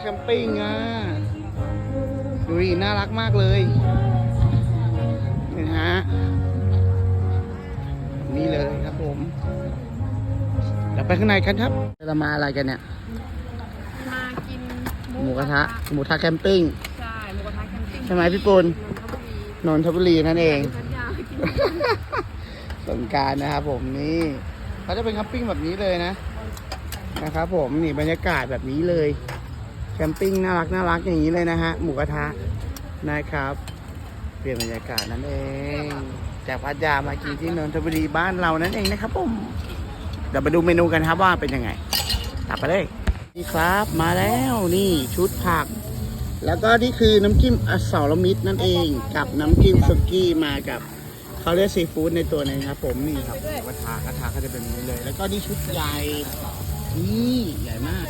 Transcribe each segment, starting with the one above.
แคมปิ้งอะดูดิน่ารักมากเลยนี่ฮะนี่เลยครับผมเดี๋ยวไปข้างในกันครับเรามาอะไรกันเนี่ย มากินหมูกระทะหมูกระทะแคมปิ้งใช่หมูกระทะแคมปิ้งใช่ไหมพี่ปุณนนทบุรีนนทบุรีนั่นเองพัทยากินสงกรารนะครับผมนี่เขาจะเป็นแคมปิ้งแบบนี้เลยนะนะครับผมนี่บรรยากาศแบบนี้เลย แคมปิ้งน่ารักน่ารักอย่างนี้เลยนะฮะ หมูกระทะนะครับ เปลี่ยนบรรยากาศนั่นเอง จากพัทยามากินที่นนทบุรีบ้านเรานั่นเองนะครับผมเดี๋ยวมาดูเมนูกันครับว่าเป็นยังไงตัดไปเลย นี่ครับมาแล้วนี่ชุดผัก แล้วก็นี่คือน้ำจิ้มอสรมิตรนั่นเอง กับน้ำจิ้มสุกี้มากับเขาเรียกซีฟู้ดในตัวนึงครับผมนี่ครับกระทะกระทะก็จะเป็นนี้เลย แล้วก็นี่ชุดใหญ่นี่ใหญ่มาก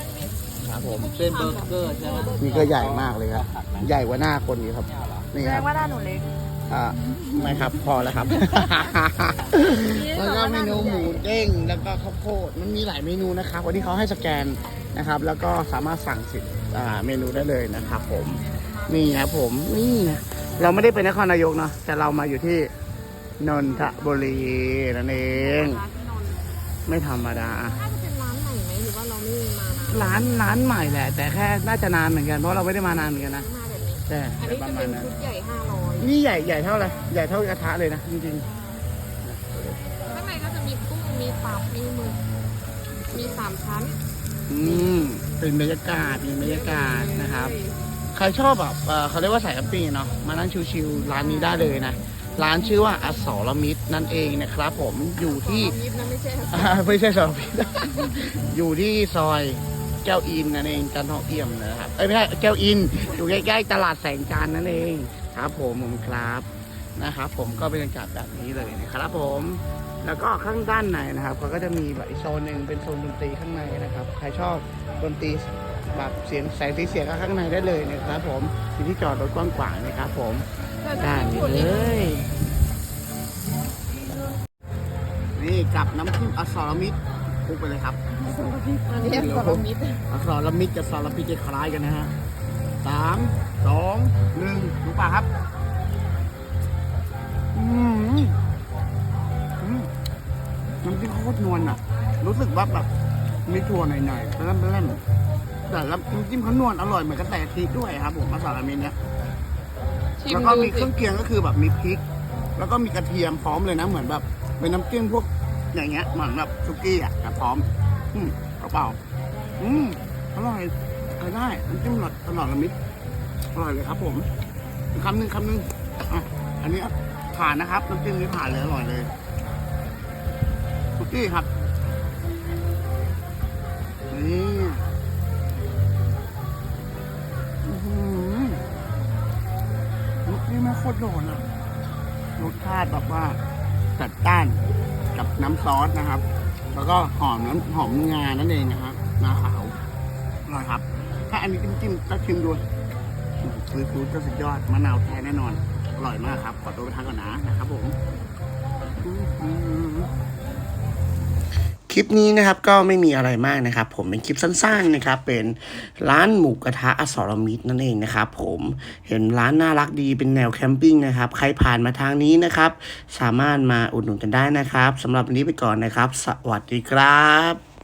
ครับผมเป็นเบอร์เกอร์ใช่ไหมนี่ก็ใหญ่มากเลยครับ ใหญ่กว่าหน้าคนนี้ครับ นี่แสคดรับงว่าหน้าหนูเล็กอ่าไม่ครับพอแล้วครับ แล้วก็เมนูหมูเด้งแล้วก็ข้าวโพดมันมีหลายเมนูนะครับ วันนี้เขาให้สแกนนะครับ แล้วก็สามารถสั่งสิทธิ์อ่าเมนูได้เลยนะครับผมนี่ครับผมนี่นะเราไม่ได้ไปนครนายกเนาะแต่เรามาอยู่ที่นนทบุรีนั่นเองร้านที่นนท์ไม่ธรรมดา ว่าเราไม่มีมานานร้านร้านใหม่แหละ แต่แค่น่าจะนานเหมือนกันเพราะเราไม่ได้มานานเหมือนกันนะมาแบบนี้แต่อันนี้ปจะระมาเป็ณนนั้นชุดใหญ่ห้าร้อยนี่ใหญ่ใหญ่เท่าอะไรใหญ่เท่ากระทะเลยนะจริงข้างในก็จะมีกุ้งมีตับมีหมึกมีสามชั้นๆอืมเป็นบรรยากาศเป็นบรรยากาศนะครับ ใครชอบแบบเอ่อเขาเรียกว่าสายแคมปิ้งเนาะมานั่งชิวๆร้านนี้ได้เลยนะ ร้านชื่อว่าอสรมิตรนั่นเองนะครับ ผมอยู่ที่ยิบนะไม่ใช่อ่าไม่ใช่สรมิตรอยู่ที่ซอยแก้วอินนั่นเองจันทองเอี่ยมนะครับเอ้ยไม่ใช่แก้วอินอยู่ใกล้ๆตลาดแสงจันทร์นั่นเองครับ ผมผมครับนะครับ ผมก็บรรยากาศแบบนี้เลยนะครับ ผมแล้วก็ข้างด้านในนะครับเขาก็จะมีแบบอีกโซนหนึ่งเป็นโซนดนตรีข้างในนะครับ ใครชอบดนตรีแบบเสียงแสงสีเสียงก็ข้างในได้เลยนะครับ ผมมีที่จอดรถกว้างขวางนะครับ ผม ด้านนี้เลย นี่กับน้ำจิ้มอสรมิตรคลุกไปเลยครับอันนี้สรมิตรอสรมิตรกับสรพิษจะคล้ายกันนะฮะสามสองหนึ่งดูป่ะครับอืมอืมน้ำจิ้มโคตรนวลอะ รู้สึกว่าแบบมีถั่วหน่อยๆเล่นเล่นๆแต่แล้วน้ำจิ้มเขานวลอร่อยเหมือนกับแต่ทีด้วยครับผมอสรมิตรเนี่ย ชิมแล้วก็ดูมีเคสิรื่องเคียงก็คือแบบมีพริก แล้วก็มีกระเทียมพร้อมเลยนะ เหมือนแบบเป็นน้ำจิ้มพวกอย่างเงี้ยเหมือนแบบซุกี้อะแต่พร้อม อืมกระเป๋าอืมอร่อยใช้ได้น้ำจิ้มหลอดตลอดละมิดอร่อยเลยครับ ผมคำหนึ่งคำหนึ่งอะอันนี้ผ่านนะครับน้ำจิ้มนี้ผ่านเลยอร่อยเลยซุกี้ครับนี่อื้อหือ นี่มันโคตรโดนอะรสชาติแบบว่าจัดจ้านกับน้ำซอสนะครับ แล้วก็หอมน้ำหอมงานั่นเองนะครับงาขาวอร่อยครับ ถ้าอันนี้จิ้มจิ้มๆก็ชิมดูคือฟูดก็สุดยอดมะนาวแท้แน่นอน อร่อยมากครับ ขอตัวไปทานก่อนนะนะครับผม ลิปนี้นะครับก็ไม่มีอะไรมากนะครับ ผมเป็นคลิปสั้นๆนะครับ เป็นร้านหมูกระทะอสรมิตรนั่นเองนะครับผมเห็นร้านน่ารักดีเป็นแนวแคมปิ้งนะครับ ใครผ่านมาทางนี้นะครับ สามารถมาอุดหนุนกันได้นะครับสำหรับวันนี้ไปก่อนนะครับ สวัสดีครับ